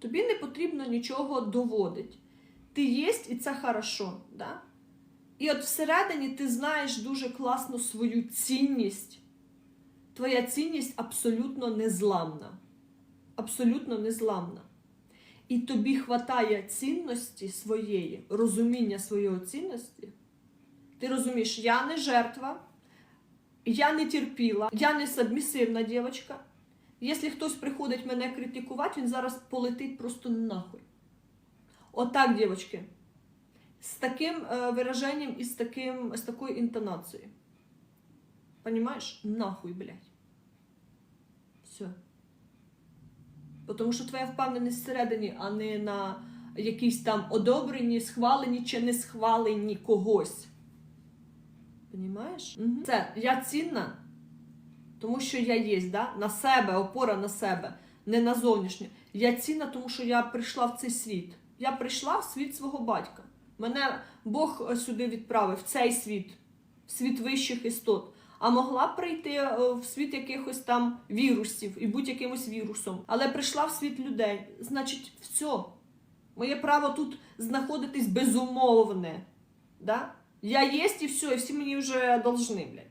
Тобі не потрібно нічого доводити. Ти єсть, і це хорошо. Да? І от всередині ти знаєш дуже класно свою цінність. Твоя цінність абсолютно незламна. Абсолютно незламна. І тобі хватає цінності своєї, розуміння своєї цінності. Ти розумієш, я не жертва, я не терпіла, я не сабмісивна дівчинка. Якщо хтось приходить мене критикувати, він зараз полетить просто нахуй. Отак, дівчатки. З таким е, вираженням і з, таким, з такою інтонацією. Понимаєш? Нахуй, блядь. Все. Тому що твоя впевненість всередині, а не на якісь там одобрені, схвалені чи не схвалені когось. Понімаєш? Угу. Це я цінна, тому що я є, да? на себе, опора на себе, не на зовнішнє. Я цінна, тому що я прийшла в цей світ. Я прийшла в світ свого батька. Мене Бог е, сюди відправив, в цей світ, в світ вищих істот. А могла прийти е, в світ якихось там вірусів і бути якимось вірусом. Але прийшла в світ людей. Значить, все. Моє право тут знаходитись безумовне. Да? Я єсть і все, і всі мені вже должны, блядь.